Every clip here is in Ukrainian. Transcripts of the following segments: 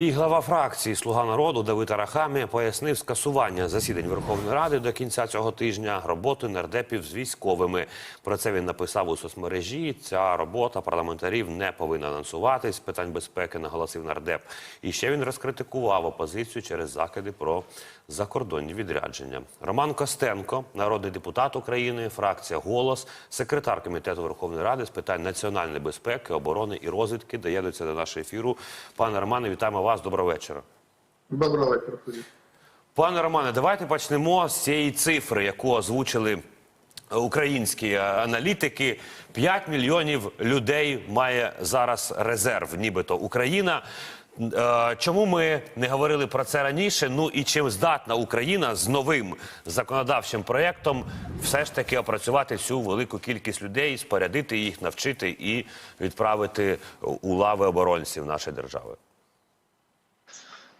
І глава фракції Слуга народу Давид Арахамія пояснив скасування засідань Верховної Ради до кінця цього тижня роботи нардепів з військовими. Про це він написав у соцмережі. Ця робота парламентарів не повинна анонсуватись. Питань безпеки наголосив нардеп. І ще він розкритикував опозицію через закиди про закордонні відрядження. Роман Костенко, народний депутат України, фракція Голос, секретар комітету Верховної Ради з питань національної безпеки, оборони і розвідки доєднується до нашого ефіру. Пане Романе, вітаємо вас. Доброго вечора. Доброго вечора, Пане Романе, давайте почнемо з цієї цифри, яку озвучили українські аналітики. 5 мільйонів людей має зараз резерв, нібито Україна. Е, Чому ми не говорили про це раніше? Ну і чим здатна Україна з новим законодавчим проєктом все ж таки опрацювати цю велику кількість людей, спорядити їх, навчити і відправити у лави оборонців нашої держави?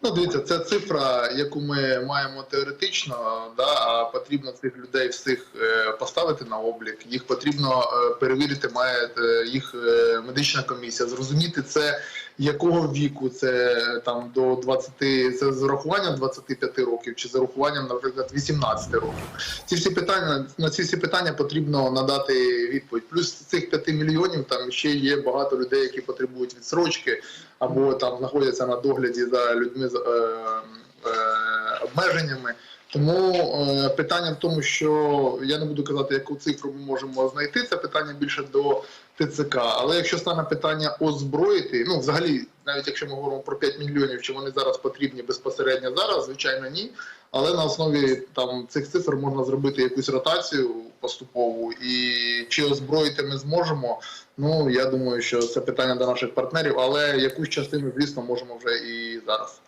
Ну, дивіться, це цифра, яку ми маємо теоретично, да, а потрібно цих людей всіх е, поставити на облік. Їх потрібно е, перевірити, має е, їх медична комісія, зрозуміти це якого віку, це там до 20, це з урахуванням 25 років чи з урахуванням, наприклад, 18 років. Ці всі питання на ці всі питання потрібно надати відповідь. Плюс цих 5 мільйонів там ще є багато людей, які потребують відсрочки або там знаходяться на догляді за людьми з обмеженнями. Тому е, питання в тому, що я не буду казати, яку цифру ми можемо знайти. Це питання більше до ТЦК. Але якщо стане питання озброїти, ну взагалі, навіть якщо ми говоримо про 5 мільйонів, чи вони зараз потрібні безпосередньо зараз, звичайно, ні. Але на основі там цих цифр можна зробити якусь ротацію поступову, і чи озброїти ми зможемо. Ну я думаю, що це питання до наших партнерів, але якусь частину, звісно, можемо вже і зараз.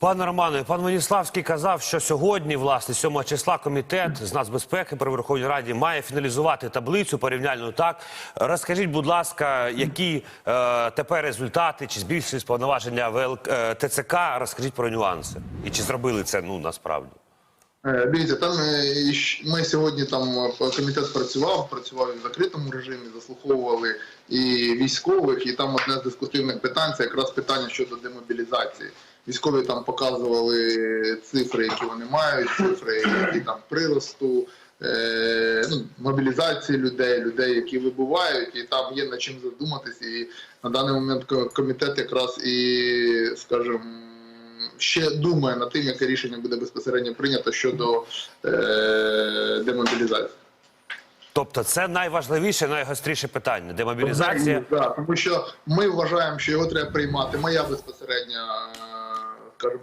Пане Романе, пан Веніславський казав, що сьогодні, власне, 7 числа, комітет з нацбезпеки при Верховній Раді має фіналізувати таблицю порівняльну так. Розкажіть, будь ласка, які е, тепер результати чи збільшились повноваження ВЛ, е, ТЦК? Розкажіть про нюанси. І чи зробили це ну насправді? Е, Дивіться, там е, ми сьогодні там е, комітет працював, працював в закритому режимі, заслуховували і військових, і там одне з дискусивних питань це якраз питання щодо демобілізації. Військові там показували цифри, які вони мають, цифри, які там приросту, е, ну, мобілізації людей, людей, які вибувають, і там є над чим задуматись. І на даний момент комітет якраз і, скажімо, ще думає над тим, яке рішення буде безпосередньо прийнято щодо е, демобілізації. Тобто, це найважливіше, найгостріше питання демобілізація. Да, тому що ми вважаємо, що його треба приймати. Моя безпосередня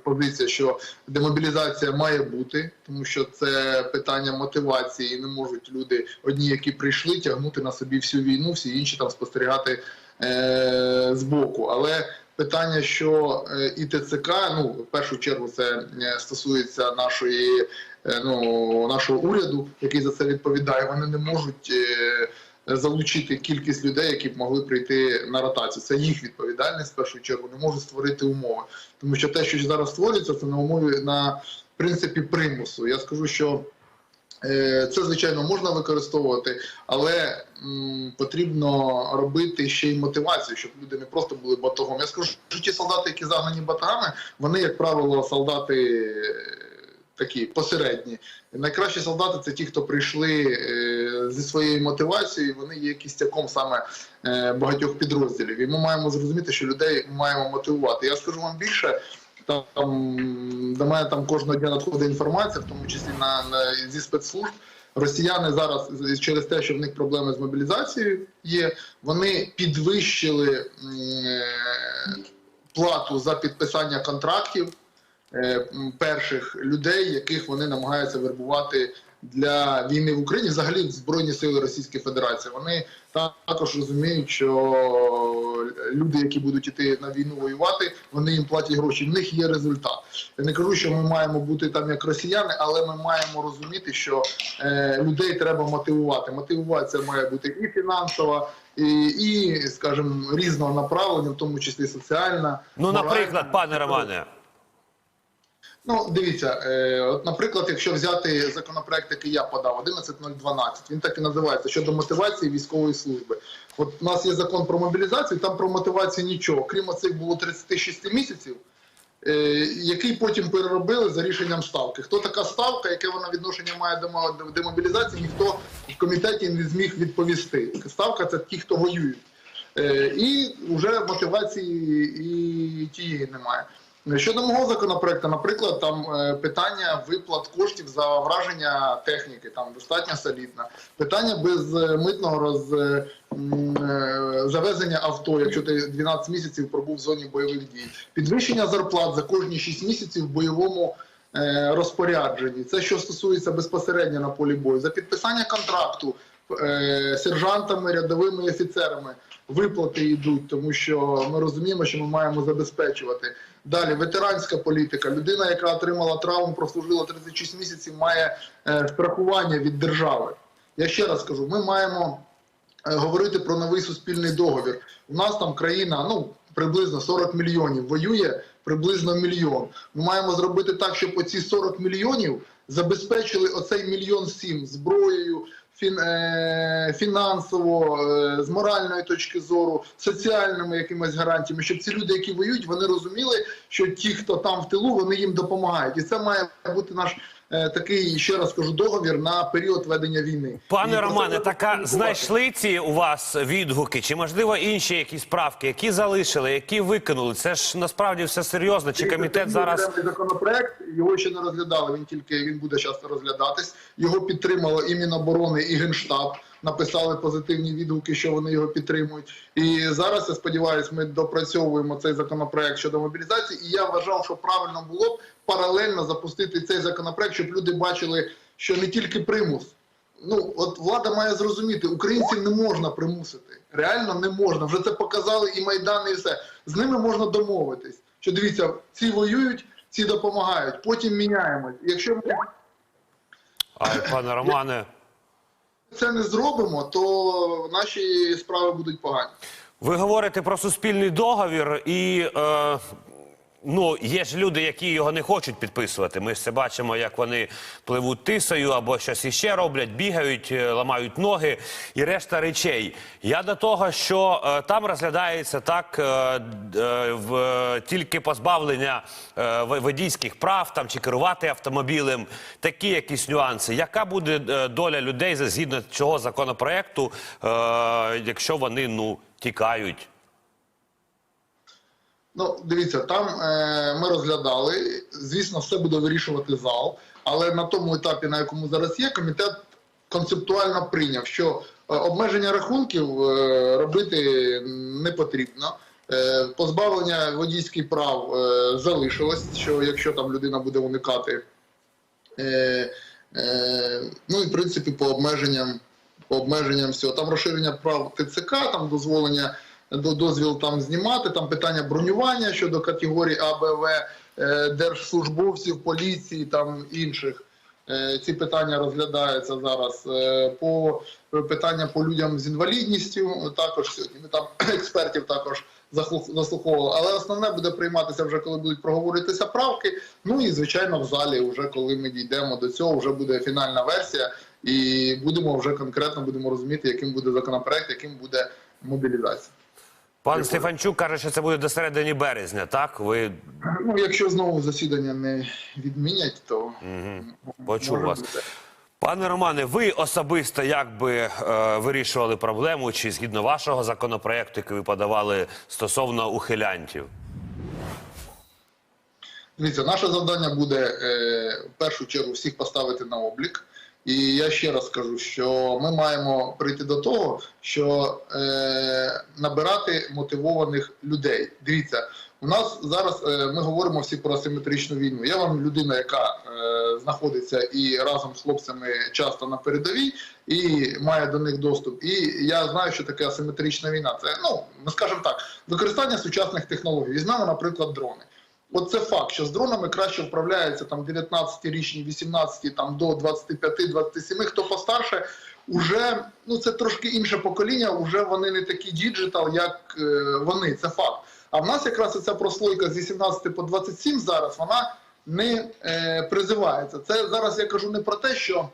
позиція, що демобілізація має бути, тому що це питання мотивації. Не можуть люди, одні, які прийшли, тягнути на собі всю війну, всі інші там спостерігати е, збоку. Але питання, що е, і ТЦК, ну в першу чергу, це е, стосується нашої е, ну нашого уряду, який за це відповідає. Вони не можуть. Е, залучити кількість людей, які б могли прийти на ротацію. Це їх відповідальність в першу чергу. Не можуть створити умови, тому що те, що зараз створюється, це на умові на принципі примусу. Я скажу, що е, це звичайно можна використовувати, але потрібно робити ще й мотивацію, щоб люди не просто були батогом. Я скажу, що ті солдати, які загнані батагами, вони, як правило, солдати. Такі посередні. Найкращі солдати це ті, хто прийшли е, зі своєю мотивацією. Вони є кістяком саме е, багатьох підрозділів. І ми маємо зрозуміти, що людей маємо мотивувати. Я скажу вам більше. Там до мене там кожного дня надходить інформація, в тому числі на, на зі спецслужб. Росіяни зараз через те, що в них проблеми з мобілізацією є, вони підвищили е, плату за підписання контрактів перших людей, яких вони намагаються вербувати для війни в Україні, взагалі в Збройні Сили Російської Федерації. Вони також розуміють, що люди, які будуть іти на війну воювати, вони їм платять гроші. В них є результат. Я не кажу, що ми маємо бути там як росіяни, але ми маємо розуміти, що е, людей треба мотивувати. Мотивація має бути і фінансова. І, і скажімо, різного направлення, в тому числі соціальна. Ну, моральна. наприклад, пане Романе. Ну, дивіться, е, от, наприклад, якщо взяти законопроект, який я подав, 11012, він так і називається щодо мотивації військової служби. От у нас є закон про мобілізацію, там про мотивацію нічого. Крім оцих було 36 місяців, е, який потім переробили за рішенням ставки. Хто така ставка, яке вона відношення має до мо- до демобілізації, ніхто в комітеті не зміг відповісти. Ставка це ті, хто воюють. Е, І вже мотивації і тієї немає. Щодо мого законопроекту, наприклад, там е, питання виплат коштів за враження техніки, там достатньо солідно. Питання без е, роз, е, завезення авто, якщо ти 12 місяців пробув в зоні бойових дій. Підвищення зарплат за кожні 6 місяців в бойовому розпорядженні. Це що стосується безпосередньо на полі бою. За підписання контракту сержантами, рядовими офіцерами виплати йдуть, тому що ми розуміємо, що ми маємо забезпечувати. Далі ветеранська політика. Людина, яка отримала травму, прослужила 36 місяців, має е, страхування від держави. Я ще раз кажу: ми маємо е, говорити про новий суспільний договір. У нас там країна, ну приблизно 40 мільйонів воює, приблизно мільйон. Ми маємо зробити так, щоб оці 40 мільйонів забезпечили оцей мільйон сім зброєю. Е, фінансово, е, з моральної точки зору, соціальними якимись гарантіями, щоб ці люди, які воюють, вони розуміли, що ті, хто там в тилу, вони їм допомагають, і це має бути наш такий ще раз кажу договір на період ведення війни. Пане і Романе, така знайшли ці у вас відгуки, чи можливо інші якісь правки, які залишили, які викинули? Це ж насправді все серйозно. Чи комітет зараз законопроект його ще не розглядали. Він тільки він буде часто розглядатись. Його підтримало і Міноборони, і Генштаб. Написали позитивні відгуки, що вони його підтримують. І зараз я сподіваюся, ми допрацьовуємо цей законопроект щодо мобілізації. І я вважав, що правильно було б паралельно запустити цей законопроект, щоб люди бачили, що не тільки примус. Ну от влада має зрозуміти, українців не можна примусити. Реально не можна. Вже це показали і майдан, і все. З ними можна домовитись. Що дивіться, ці воюють, ці допомагають. Потім міняємось. Якщо ми Ай, пане Романе? Це не зробимо, то наші справи будуть погані. Ви говорите про суспільний договір, і е, ну є ж люди, які його не хочуть підписувати. Ми ж це бачимо, як вони пливуть тисою або щось іще роблять, бігають, е, ламають ноги і решта речей. Я до того, що е, там розглядається так е, е, в тільки позбавлення е, водійських прав там чи керувати автомобілем. Такі якісь нюанси. Яка буде е, доля людей згідно цього законопроекту, е, якщо вони ну тікають? Ну, дивіться, там е, ми розглядали. Звісно, все буде вирішувати зал. Але на тому етапі, на якому зараз є, комітет концептуально прийняв, що е, обмеження рахунків е, робити не потрібно. Е, позбавлення водійських прав е, залишилось, що якщо там людина буде уникати. Е, е, ну і в принципі по обмеженням, по обмеженням всього. Там розширення прав ТЦК, там дозволення до дозвіл там знімати, там питання бронювання щодо категорії А, Б, В, е, держслужбовців, поліції, там інших. Е, Ці питання розглядаються зараз Е, по питання по людям з інвалідністю. Також сьогодні ми там експертів також заслуховували. Але основне буде прийматися вже коли будуть проговоритися правки. Ну і звичайно, в залі, вже коли ми дійдемо до цього, вже буде фінальна версія, і будемо вже конкретно будемо розуміти, яким буде законопроект, яким буде мобілізація. Пан Стефанчук каже, що це буде до середини березня. Так, ви Ну, якщо знову засідання не відмінять, то почув вас. бути. Пане Романе, ви особисто як би е, вирішували проблему, чи згідно вашого законопроекту, який ви подавали стосовно ухилянтів? Дивіться, наше завдання буде е, в першу чергу всіх поставити на облік. І я ще раз кажу, що ми маємо прийти до того, що е, набирати мотивованих людей. Дивіться, у нас зараз е, ми говоримо всі про асиметричну війну. Я вам людина, яка е, знаходиться і разом з хлопцями часто на передовій, і має до них доступ. І я знаю, що таке асиметрична війна. Це ну ми скажемо так, використання сучасних технологій. Візьмемо, наприклад, дрони. От це факт, що з дронами краще вправляються там 19-річні, 18 там до 25-27, хто постарше, уже ну це трошки інше покоління, вже вони не такі діджитал, як е, вони. Це факт. А в нас якраз ця прослойка з 18 по 27 зараз, вона не е, призивається. Це зараз я кажу не про те, що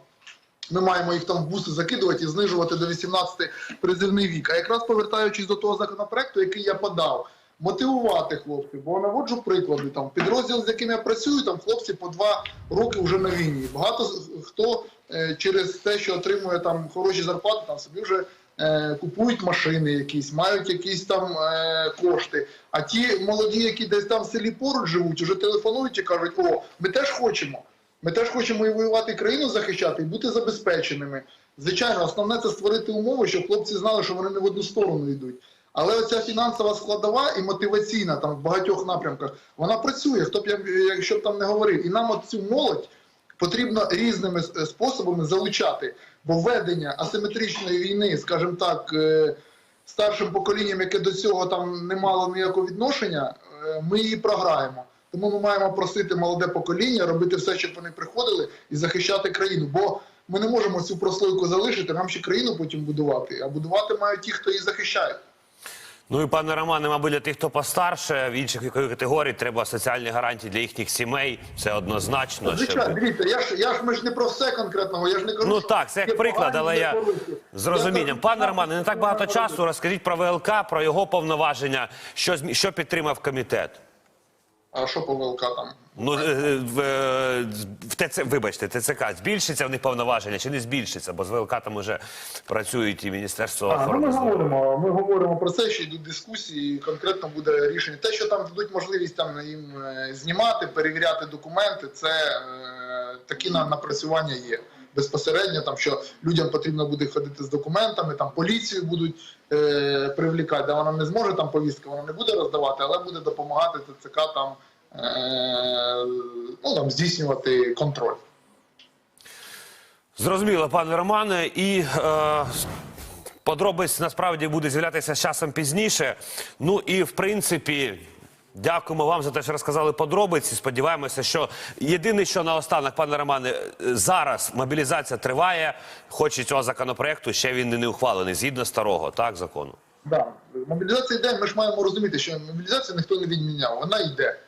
ми маємо їх там в буси закидувати і знижувати до 18 призивний вік. А якраз повертаючись до того законопроекту, який я подав, мотивувати хлопців, бо наводжу приклади. Там підрозділ, з яким я працюю, там хлопці по два роки вже на війні. Багато хто е, через те, що отримує там хороші зарплати, там собі вже е, купують машини якісь, мають якісь там е, кошти. А ті молоді, які десь там в селі поруч живуть, вже телефонують і кажуть: о, ми теж хочемо. Ми теж хочемо і воювати країну захищати і бути забезпеченими. Звичайно, основне це створити умови, щоб хлопці знали, що вони не в одну сторону йдуть. Але оця фінансова складова і мотиваційна там в багатьох напрямках вона працює. Хто б я якщо б там не говорив, і нам от цю молодь потрібно різними способами залучати. Бо ведення асиметричної війни, скажімо так, е, старшим поколінням, яке до цього там не мало ніякого відношення, е, ми її програємо. Тому ми маємо просити молоде покоління робити все, щоб вони приходили і захищати країну. Бо ми не можемо цю прослойку залишити, нам ще країну потім будувати. А будувати мають ті, хто її захищає. Ну і пане Романе, мабуть, для тих, хто постарше, в інших вікових категорій треба соціальні гарантії для їхніх сімей. Це однозначно. Звичайно, щоб- дивіться, я ж я ж ми ж не про все конкретного. Я ж не кажу, Ну так, це як приклад, але я з розумінням. Пане Романе, не так багато часу. Розкажіть про ВЛК, про його повноваження. Що що підтримав комітет? А що по ВЛК там? Ну е, в, е, в ТЦ, вибачте, ТЦК збільшиться в них повноваження чи не збільшиться? Бо з ВЛК там уже працюють і Міністерство А, ну, ми говоримо, ми говоримо про це, що йдуть дискусії, і конкретно буде рішення. Те, що там дадуть можливість там їм е, знімати, перевіряти документи, це е, такі на напрацювання є. Безпосередньо там, що людям потрібно буде ходити з документами, там поліцію будуть е, привлікати, де вона не зможе там повістки, вона не буде роздавати, але буде допомагати ТЦК там, е, ну, там здійснювати контроль. Зрозуміло, пане Романе, і е, подробиць насправді буде з'являтися часом пізніше. Ну і в принципі. Дякуємо вам за те, що розказали подробиці. Сподіваємося, що єдине, що наостанок, пане Романе, зараз мобілізація триває, хоч і цього законопроекту ще він не ухвалений згідно старого так закону. Да, мобілізація йде. Ми ж маємо розуміти, що мобілізацію ніхто не відміняв. Вона йде.